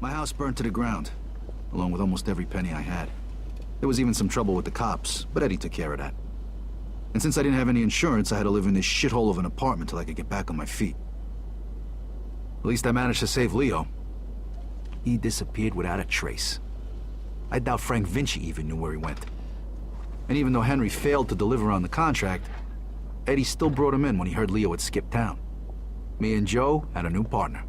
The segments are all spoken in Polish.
My house burned to the ground, along with almost every penny I had. There was even some trouble with the cops, but Eddie took care of that. And since I didn't have any insurance, I had to live in this shithole of an apartment till I could get back on my feet. At least I managed to save Leo. He disappeared without a trace. I doubt Frank Vinci even knew where he went. And even though Henry failed to deliver on the contract, Eddie still brought him in when he heard Leo had skipped town. Me and Joe had a new partner.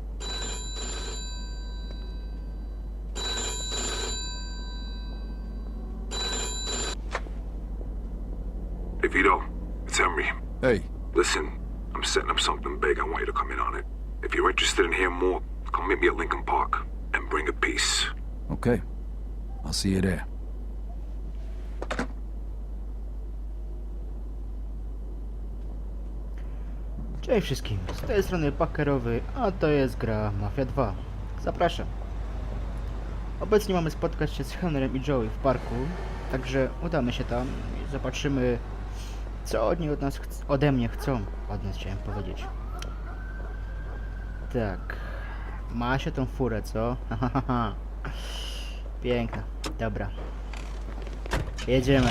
Hey, Vito. It's Henry. Hey, Listen, I'm setting up something big. I want you to come in on it. If you're interested in hearing more, come meet me at Lincoln Park and bring a piece. okay. I'll see you there. Cześć wszystkim, z tej strony Pakerowy, a to jest gra Mafia 2. Zapraszam. Obecnie mamy spotkać się z Henrym i Joey w parku, także udamy się tam i zobaczymy, co oni od nas, ode mnie chcą. Od nas chciałem powiedzieć. Tak. Ma się tą furę, co? Piękna. Dobra. Jedziemy.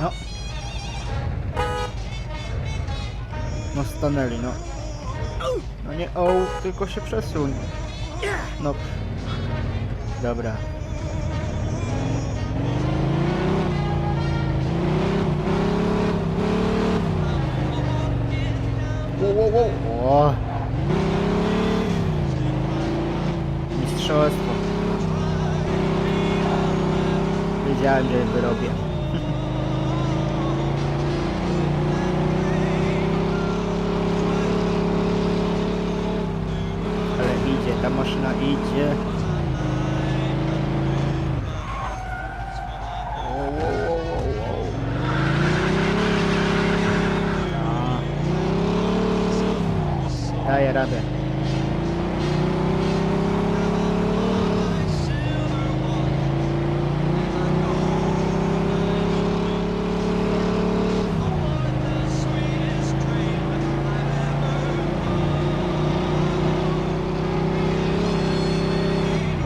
No. No stanęli, no. No nie, o, tylko się przesuń. No. Dobra. Wow, wow, wow. O. Mistrzostwo. Wiedziałem, że wyrobię. Ale idzie, ta maszyna idzie. Wow, wow, wow, wow, wow. A. Daje radę.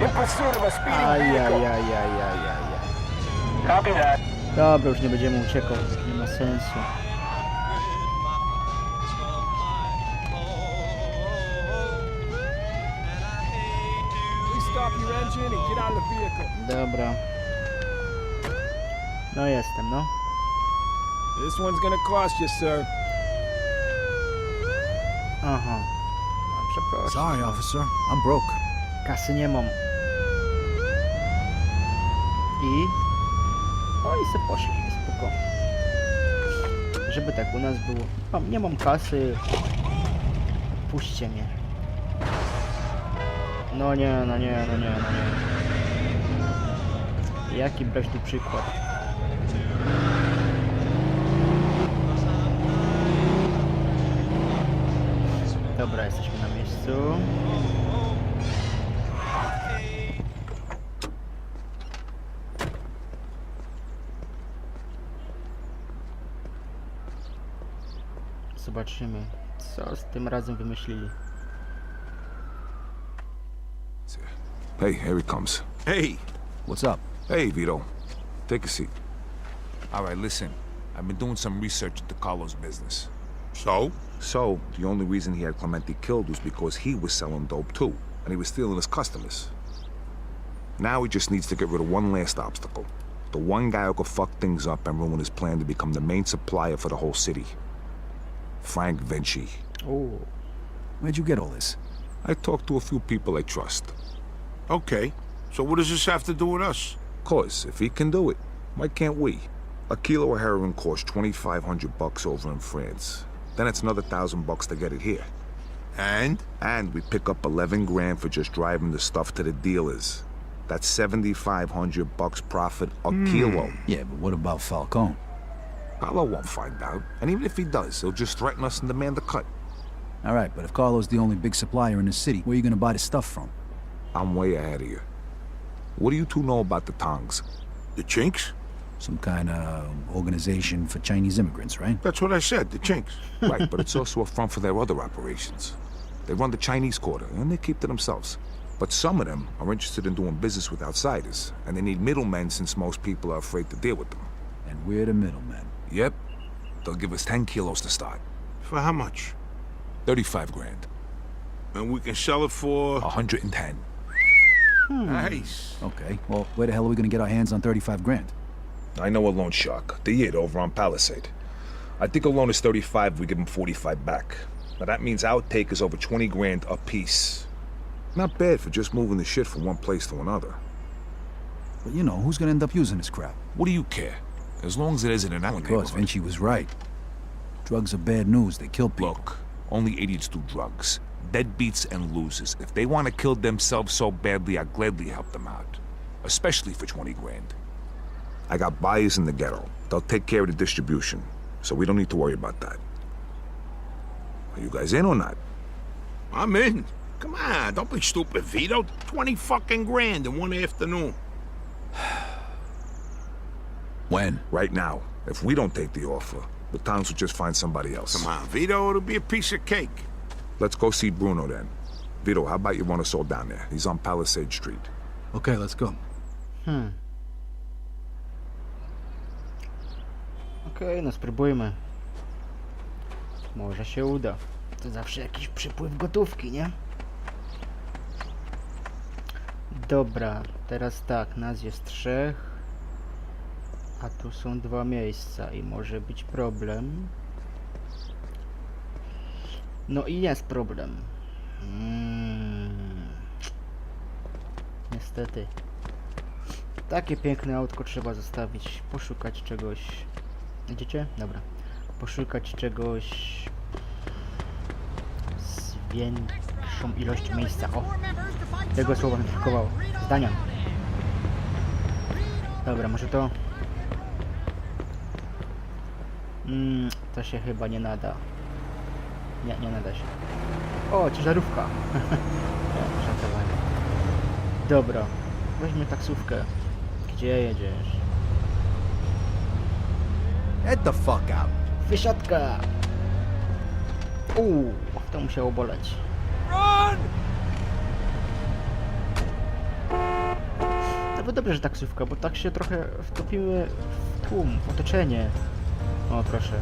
In pursuit of a speeding vehicle. Ajajajajajajaj. Copy that. Dobra, już nie będziemy uciekał. Nie ma sensu. Please. Dobra. No jestem, no. This one's gonna cost you, sir. Aha. Sorry, officer. I'm broke. Kasy nie mam. I... O i se poszli, spoko. Żeby tak u nas było. Mam, nie mam kasy. Puśćcie mnie. No nie, no nie, no nie, no nie. Jaki brać tu przykład? Dobra, jesteśmy na miejscu. Zobaczymy, co z tym razem wymyślili. Hey, here he comes. Hey! What's up? Hey, Vito. Take a seat. Alright, listen. I've been doing some research into Carlos' business. So? So, the only reason he had Clemente killed was because he was selling dope too, and he was stealing his customers. Now he just needs to get rid of one last obstacle. The one guy who could fuck things up and ruin his plan to become the main supplier for the whole city. Frank Vinci. Oh. Where'd you get all this? I talked to a few people I trust. Okay. So what does this have to do with us? Cause if he can do it, why can't we? A kilo of heroin costs 2500 bucks over in France. Then it's another thousand bucks to get it here. And? And we pick up 11 grand for just driving the stuff to the dealers. That's 7500 bucks profit a hmm. kilo. Yeah, but what about Falcone? Paolo won't find out. And even if he does, he'll just threaten us and demand a cut. All right, but if Carlo's the only big supplier in the city, where are you gonna buy the stuff from? I'm way ahead of you. What do you two know about the tongs? The chinks? Some kind of um, organization for Chinese immigrants, right? That's what I said, the Chinks. Right, but it's also a front for their other operations. They run the Chinese quarter, and they keep to themselves. But some of them are interested in doing business with outsiders, and they need middlemen since most people are afraid to deal with them. And we're the middlemen. Yep. They'll give us 10 kilos to start. For how much? 35 grand. And we can sell it for... 110. Hmm. Nice. Okay, well, where the hell are we gonna get our hands on 35 grand? I know a loan shark, the Yid over on Palisade. I think a loan is 35, we give him 45 back. Now that means our take is over 20 grand a piece. Not bad for just moving the shit from one place to another. But you know, who's gonna end up using this crap? What do you care? As long as it isn't in our Because neighborhood. Vinci was right. Drugs are bad news, they kill people. Look, only idiots do drugs. Deadbeats and losers. If they want to kill themselves so badly, I'd gladly help them out. Especially for 20 grand. I got buyers in the ghetto. They'll take care of the distribution, so we don't need to worry about that. Are you guys in or not? I'm in. Come on, don't be stupid, Vito. 20 fucking grand in one afternoon. When? Right now. If we don't take the offer, the towns will just find somebody else. Come on, Vito, it'll be a piece of cake. Let's go see Bruno then. Vito, how about you run us all down there? He's on Palisade Street. Okay, let's go. Okej, no spróbujmy. Może się uda. To zawsze jakiś przypływ gotówki, nie? Dobra, teraz tak, nas jest trzech. A tu są dwa miejsca i może być problem. No i jest problem. Mm. Niestety. Takie piękne autko trzeba zostawić, poszukać czegoś. Idziecie? Dobra. Poszukać czegoś z większą ilością miejsca. O! Tego słowa mi brakowało. Zdania. Dobra, może to... Mm, to się chyba nie nada. Nie, nie nada się. O, ciężarówka. Nie, żartowałem. Dobra, weźmy taksówkę. Gdzie jedziesz? Get the fuck out. Wysiadka! Uuu, to musiało boleć. To było dobrze, że taksówka, bo tak się trochę wtopimy w tłum, w otoczenie. O, proszę.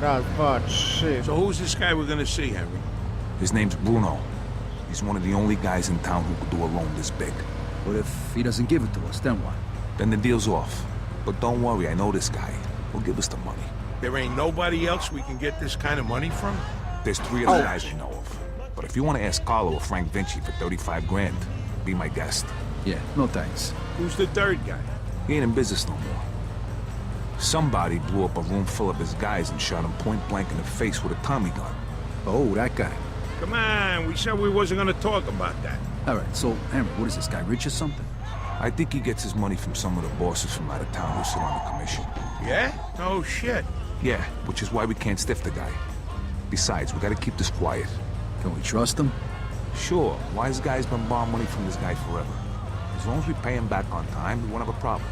Raz, dwa, trzy. So who's this guy we're gonna see, Henry? His name's Bruno. He's one of the only guys in town who could do a loan this big. What if he doesn't give it to us, then what? Then the deal's off. But don't worry, I know this guy. He'll give us the money. There ain't nobody else we can get this kind of money from? There's three other guys I know of. But if you want to ask Carlo or Frank Vinci for 35 grand, be my guest. Yeah, no thanks. Who's the third guy? He ain't in business no more. Somebody blew up a room full of his guys and shot him point blank in the face with a Tommy gun. Oh, that guy. Come on, we said we wasn't gonna talk about that. All right, so, Henry, what is this guy, rich or something? I think he gets his money from some of the bosses from out of town who sit on the commission. Yeah? Oh, shit. Yeah, which is why we can't stiff the guy. Besides, we gotta keep this quiet. Can we trust him? Sure, wise guy's been borrowing money from this guy forever. As long as we pay him back on time, we won't have a problem.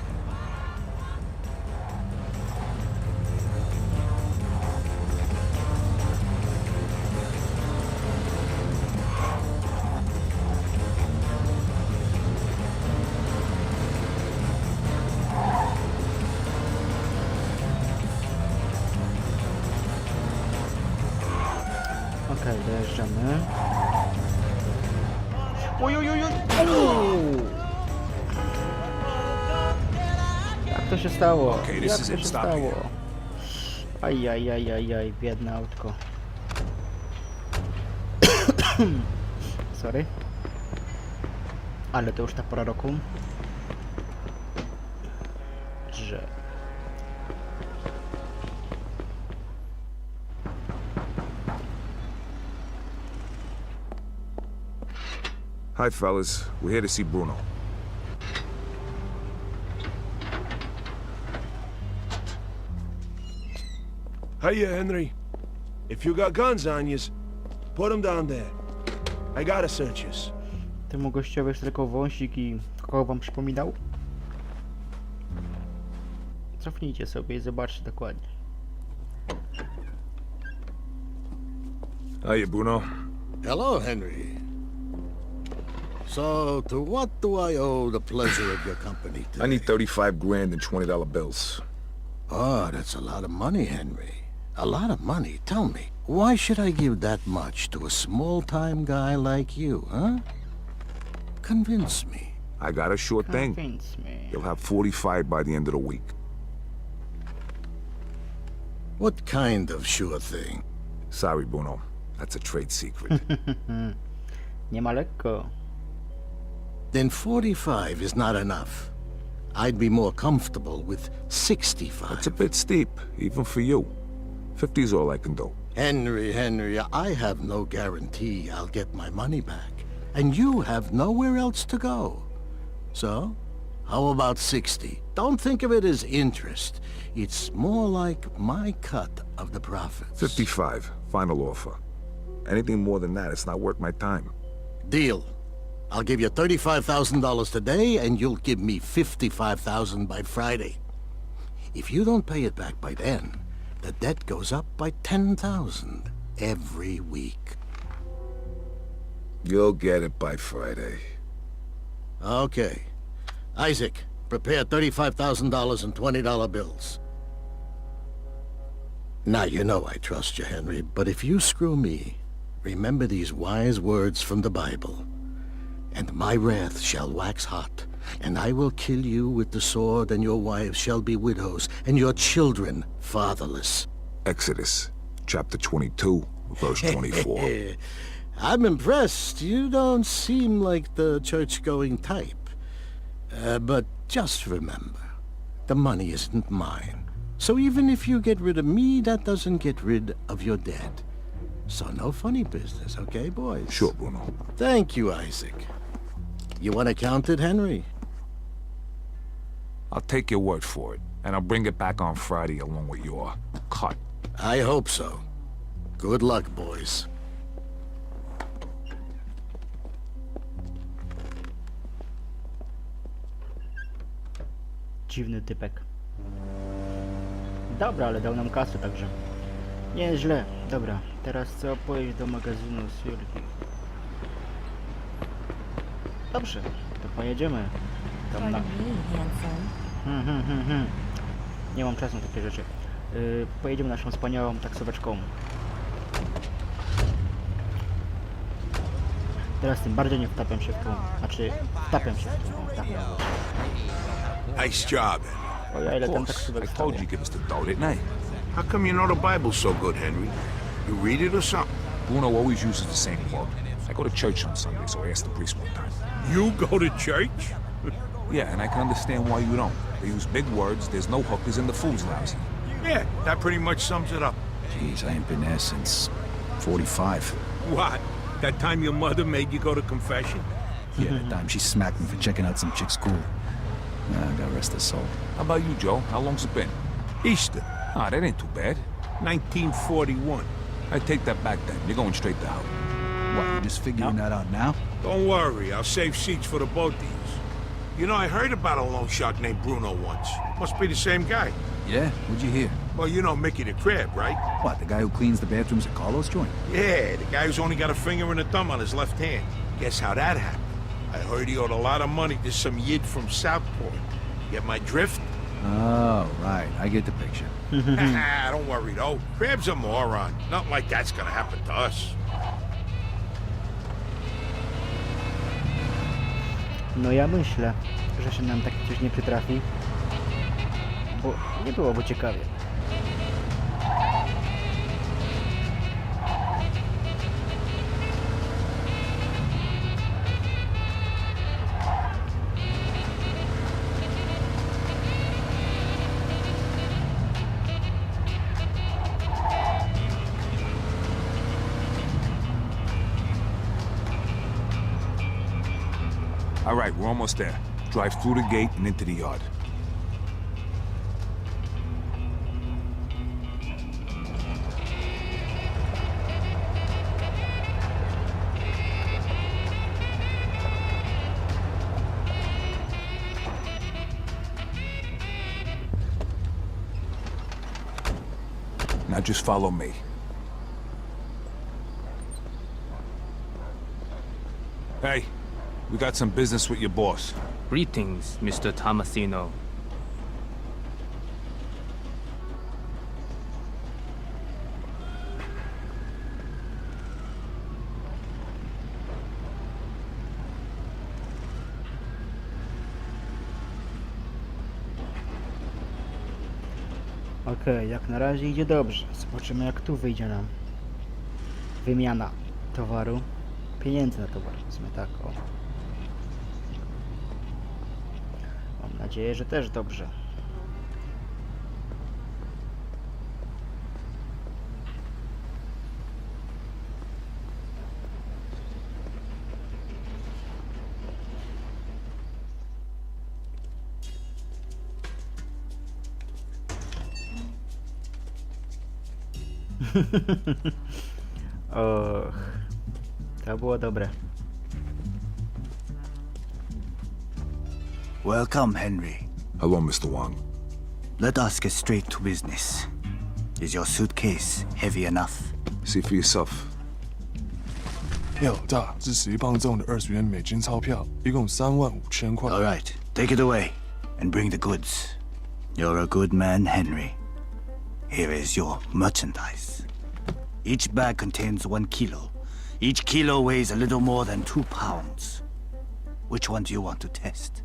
Dojeżdżamy. Oj, oj, oj, oj. Uuu. Jak to się stało? This Jak is to it, się stop stało? here. Aj, aj, aj, aj, aj, biedne autko. Sorry. Ale to już ta pora roku. Że... Hi, fellas. We're here to see Bruno. Hiya, Henry. If you got guns on yous, put 'em down there. I gotta search yous. Temu gościowi jest tylko wąsik i kogo wam przypominał? Cofnijcie sobie i zobaczcie dokładnie. Hiya, Bruno. Hello, Henry. So, to what do I owe the pleasure of your company today? I need 35 grand in $20 bills. Oh, that's a lot of money, Henry. A lot of money. Tell me, why should I give that much to a small-time guy like you, huh? Convince me. I got a sure thing. Convince me. You'll have 45 by the end of the week. What kind of sure thing? Sorry, Bruno. That's a trade secret. Nie ma lekko. Then 45 is not enough. I'd be more comfortable with 65. It's a bit steep, even for you. 50's all I can do. Henry, Henry, I have no guarantee I'll get my money back. And you have nowhere else to go. So, how about 60? Don't think of it as interest. It's more like my cut of the profits. 55, final offer. Anything more than that, it's not worth my time. Deal. I'll give you $35,000 today, and you'll give me $55,000 by Friday. If you don't pay it back by then, the debt goes up by 10,000 every week. You'll get it by Friday. Okay. Isaac, prepare $35,000 in $20 bills. Now, you know I trust you, Henry, but if you screw me, remember these wise words from the Bible. And my wrath shall wax hot, and I will kill you with the sword, and your wives shall be widows, and your children fatherless. Exodus, chapter 22, verse 24. Eh, I'm impressed. You don't seem like the church-going type. Uh, but just remember, the money isn't mine. So even if you get rid of me, that doesn't get rid of your debt. So no funny business, okay, boys? Sure, Bruno. Thank you, Isaac. You want to count it, Henry? I'll take your word for it, and I'll bring it back on Friday along with your cut. I hope so. Good luck, boys. Dziwny typek. Dobra, ale dał nam kasę, także nie jest źle. Dobra, teraz co? Pojeść do magazynu Sylwii. Dobrze, to pojedziemy. Tam na... Hmm, hmm, hmm, hmm. Nie mam czasu na takie rzeczy. Yy, pojedziemy naszą wspaniałą taksóweczką. Teraz tym bardziej nie wtapiam się w tą... Znaczy, wtapiam się w tą... Tak, Nice job. o ja ile course, taksówek I told you give us the dough, didn't I? How come you know the Bible so good, Henry? You read it or something? Bruno always uses the same quote. I go to church on Sunday, so I asked the priest one time. You go to church? Yeah, and I can understand why you don't. They use big words, there's no hookers, and the food's lousy. Yeah, that pretty much sums it up. Jeez, I ain't been there since 45. What? That time your mother made you go to confession? Yeah, that time she smacked me for checking out some chick's school. Ah, God rest her soul. How about you, Joe? How long's it been? Easter, Ah, that ain't too bad. 1941. I take that back then. You're going straight to hell. What, you just figuring that out now? Don't worry, I'll save seats for the both of. You know, I heard about a loan shark named Bruno once. Must be the same guy. Yeah? What'd you hear? Well, you know Mickey the Crab, right? What, the guy who cleans the bathrooms at Carlos' joint? Yeah, the guy who's only got a finger and a thumb on his left hand. Guess how that happened? I heard he owed a lot of money to some yid from Southport. Get my drift? Oh, right. I get the picture. Don't worry, though. Crab's a moron. Nothing like that's gonna happen to us. No ja myślę, że się nam takie coś nie przytrafi. Bo nie byłoby ciekawie. All right, we're almost there. Drive through the gate and into the yard. Now just follow me. We got some business with your boss. Greetings, Mr. Tomasino. Okej, jak na razie idzie dobrze. Zobaczymy jak tu wyjdzie nam. Wymiana towaru. Pieniędzy na towar, powiedzmy tak, o. nadzieję, że też dobrze. Och, to było dobre. Welcome, Henry. Hello, Mr. Wang. Let us get straight to business. Is your suitcase heavy enough? See for yourself. 要大是十磅重的二十元美金钞票，一共三万五千块。 All right, take it away and bring the goods. You're a good man, Henry. Here is your merchandise. Each bag contains one kilo. Each kilo weighs a little more than two pounds. Which one do you want to test?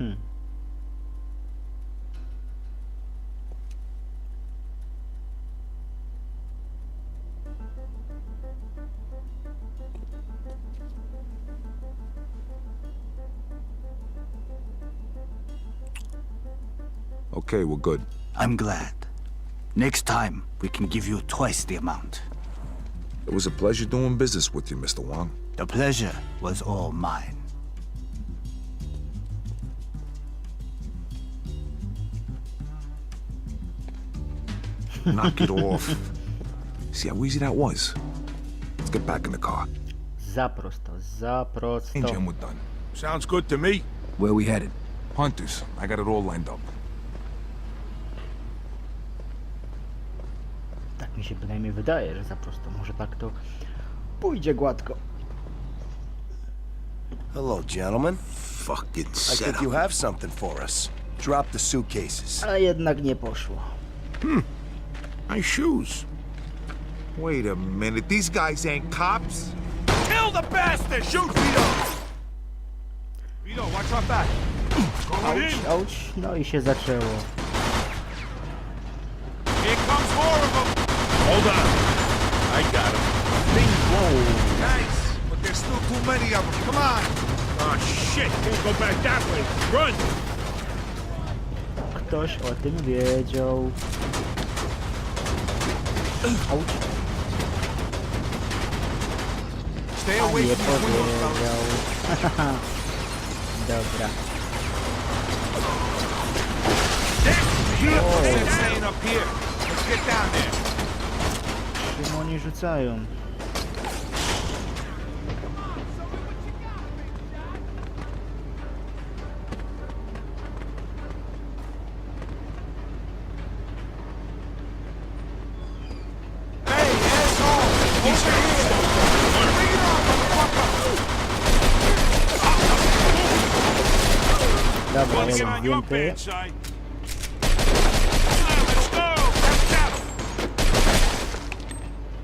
Hmm. Okay, we're good. I'm glad. Next time, we can give you twice the amount. It was a pleasure doing business with you, Mr. Wang. The pleasure was all mine. Knock it off. See how easy that was? Let's get back in the car. Za prosto, za prosto. And Jim, we're done. Sounds good to me. Where we headed? Hunters, I got it all lined up. Tak mi się bynajmniej wydaje, że za prosto. Może tak to pójdzie gładko. Hello, gentlemen. Fucking I think you up. have something for us. Drop the suitcases. A jednak nie poszło. Nice shoes. Wait a minute, these guys ain't cops? Kill the bastard! Shoot, Vito! Vito, watch our back. Ouch, auć. No i się zaczęło. Here comes more of them. Hold on. I got him. Nice, but there's still too many of them. Come on. Oh, shit. Can't go back that way. Run! Ktoś o tym wiedział. Stay A away nie from these windows, fellas. Dobra. They're staying up here. Let's get down there. Czym oni rzucają? Dobra, Get jeden zdjęty.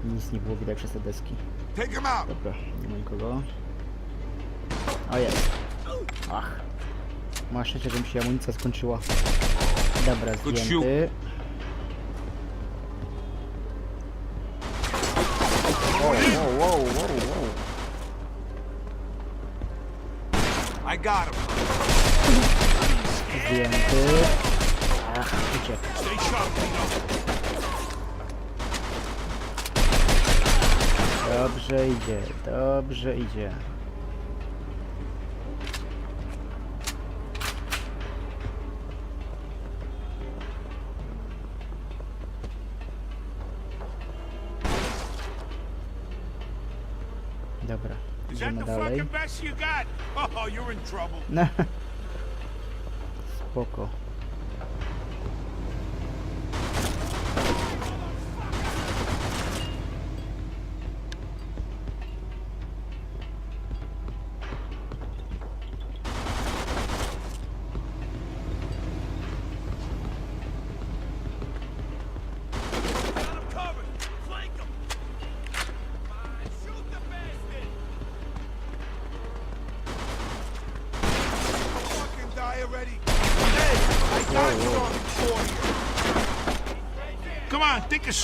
Nic nie było widać przez te deski. Dobra, nie ma nikogo. O jest. Ach. Masz szczęście, że mi się amunicja skończyła. Dobra, zdjęty. Wow, wow, wow, wow, wow. I got him. Zdjęty. Ach, uciekł. Dobrze idzie, dobrze idzie. Dobra. Idziemy dalej. fucking best you got? Oh, you're in trouble. No. Spoko.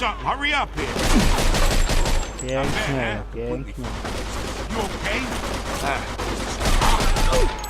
Something. Hurry up here. Pięknie, eh? pięknie. You okay? Vito,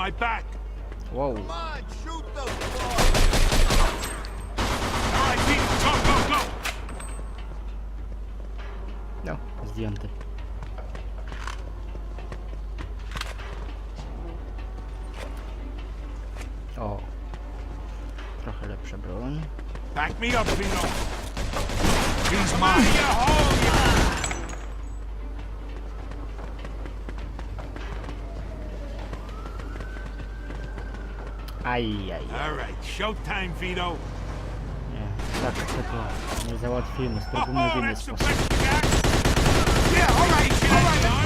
my back. wow. Come on, shoot those All right, Pete, go, go, go. No, zdjęty. O. Trochę lepsza broń. Back me up, Vito. He's mine. Aj, aj, All right, showtime, Vito. nie. Tak, tego nie załatwimy. Spróbujmy w Oh, inny sposób.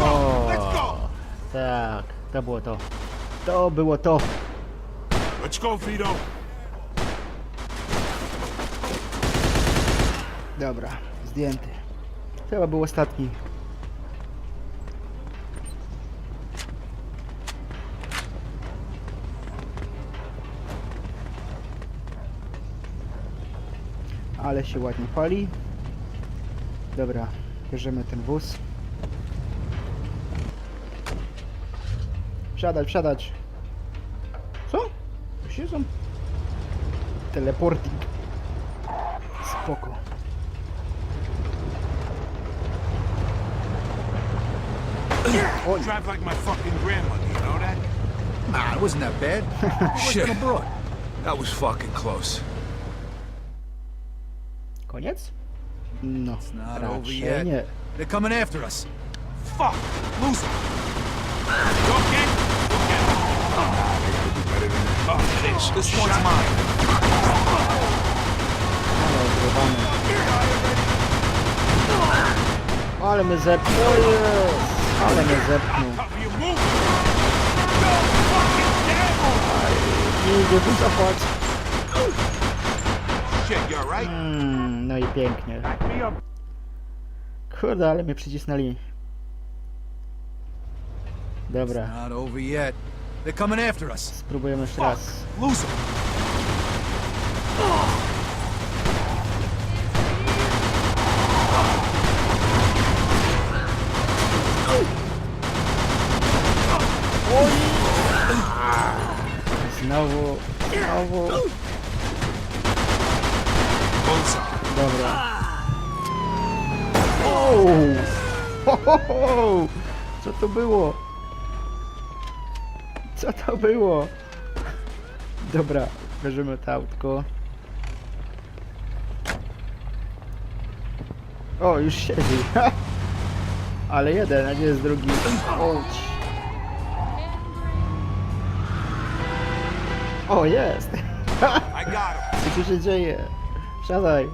O, tak, to było to. To było to. Let's go, Vito. Dobra, zdjęty. Chyba był ostatni. Ale się ładnie pali. Dobra, bierzemy ten wóz. Wsiadać, wsiadać. Co? Siedzą. Teleporting. Spoko. Drive like my fucking grandmother, you know that? Nah, it wasn't that bad. Shit. abroad. That was fucking close. Koniec? No, not over raczej yet. nie. They're coming after us. Fuck! Lose him! You okay? Okay. Oh, it is. This one's mine. Ale odrywamy. Ale mnie zepchnął. O jest! Ale mnie devil! Nie idzie wycofać. Mm, no i pięknie. Kurde, ale mnie przycisnęli. Dobra, spróbujemy jeszcze raz. Znowu, znowu. Ho, ho, ho! Co to było? Co to było? Dobra, bierzemy to autko. O, już siedzi. Ale jeden, a gdzie jest drugi? Ouch. O, jest! Co tu się dzieje? Siadaj,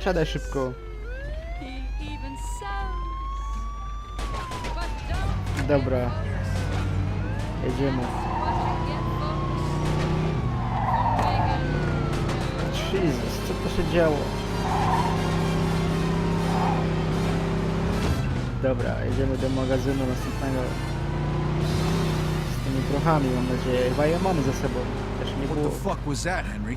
siadaj szybko. Dobra, jedziemy. Jesus, co to się działo? Dobra, jedziemy do magazynu następnego z tymi prochami, mam nadzieję. Chyba je mamy ze sobą. też nie What było. the fuck was that, Henry?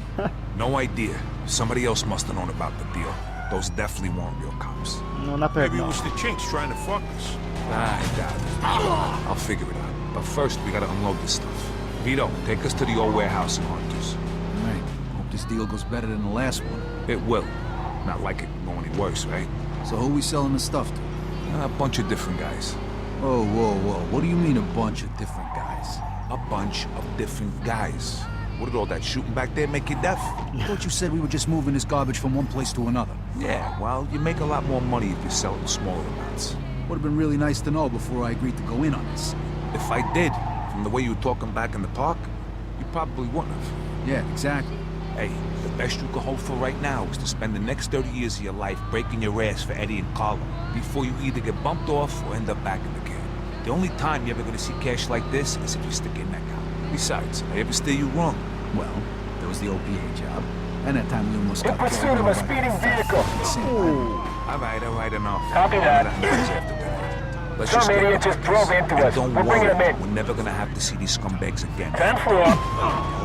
No idea. Somebody else must have known about the deal. Those definitely weren't real cops. No na Maybe it pewno. was the chinks trying to fuck us. I doubt it. I'll figure it out. But first, we gotta unload this stuff. Vito, take us to the old warehouse in Hunters. Right. Hope this deal goes better than the last one. It will. Not like it can go any worse, right? So who we selling the stuff to? A bunch of different guys. Whoa, whoa, whoa. What do you mean a bunch of different guys? A bunch of different guys. What did all that shooting back there make you deaf? I thought you said we were just moving this garbage from one place to another. Yeah, well, you make a lot more money if you sell it in smaller amounts. Would have been really nice to know before I agreed to go in on this. If I did, from the way you were talking back in the park, you probably wouldn't have. Yeah, exactly. Hey, the best you could hope for right now is to spend the next 30 years of your life breaking your ass for Eddie and Carlo before you either get bumped off or end up back in the can. The only time you're ever gonna see cash like this is if you stick your neck out. Besides, I ever steer you wrong. Well, there was the OPA job. And that time we almost got pursuit of a speeding fat vehicle. Fucking Sam. All right, all right, enough. Copy that. Let's Some just get idiot going. just drove into And us. Don't We're worry, bringing him in. we're never gonna have to see these scumbags again. Ten four.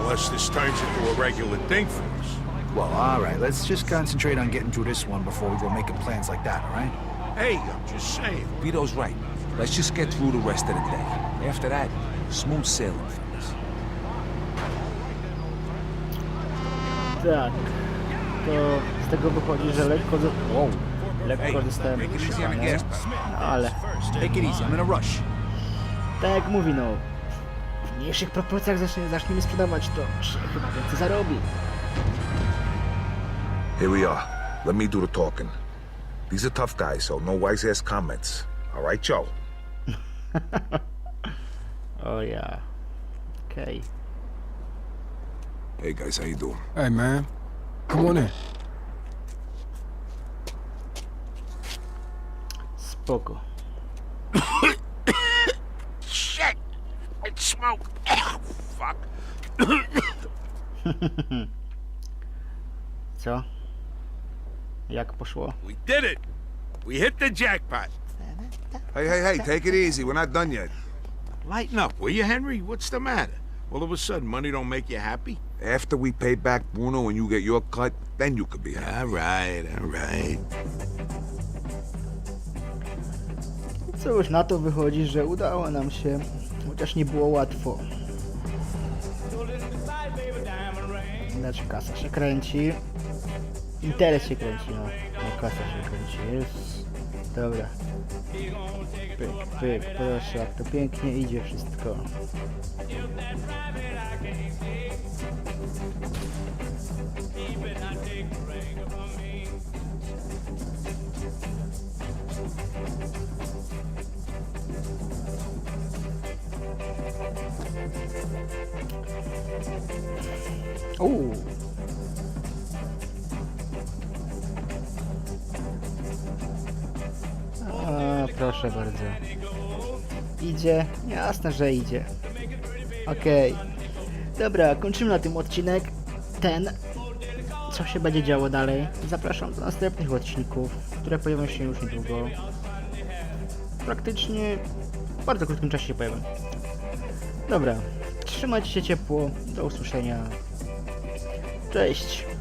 Unless this turns into a regular thing for us. Well, all right. Let's just concentrate on getting through this one before we go making plans like that, all right? Hey, I'm just saying. Vito's right. Let's just get through the rest of the day. After that, smooth sailing, fellas. Tak. To z tego wychodzi, że lekko... Wow. Lekko dostałem. No ale... Tak jak mówi, no... W mniejszych proporcjach zacznie, zaczniemy sprzedawać, to się chyba więcej zarobi. Here we are. Let me do the talking. These are tough guys, so no wise ass comments. All right, Joe? O ja. Okej. Hey guys, how you doing? Hey, man. Come on in. Spoko. Shit! It's smoke. Fuck. Co? Jak poszło? We did it. We hit the jackpot. Hey, hey, hey, take it easy. We're not done yet. Lighten up, will you, Henry? What's the matter? All of a sudden, money don't make you happy? After we pay back Bruno and you get your cut, then you could be happy. All right, all right. Cóż, na to wychodzi, że udało nam się, chociaż nie było łatwo. Znaczy kasa się kręci. Interes się kręci, no. Nie kasa się kręci. Jest. Dobra. Pyk, pyk, proszę, jak to pięknie idzie wszystko. Uuu. Proszę bardzo. Idzie? Jasne, że idzie. Okej. Dobra, kończymy na tym odcinek. Ten. Co się będzie działo dalej? Zapraszam do następnych odcinków, które pojawią się już niedługo. Praktycznie w bardzo krótkim czasie się pojawią. Dobra, trzymajcie się ciepło. Do usłyszenia. Cześć.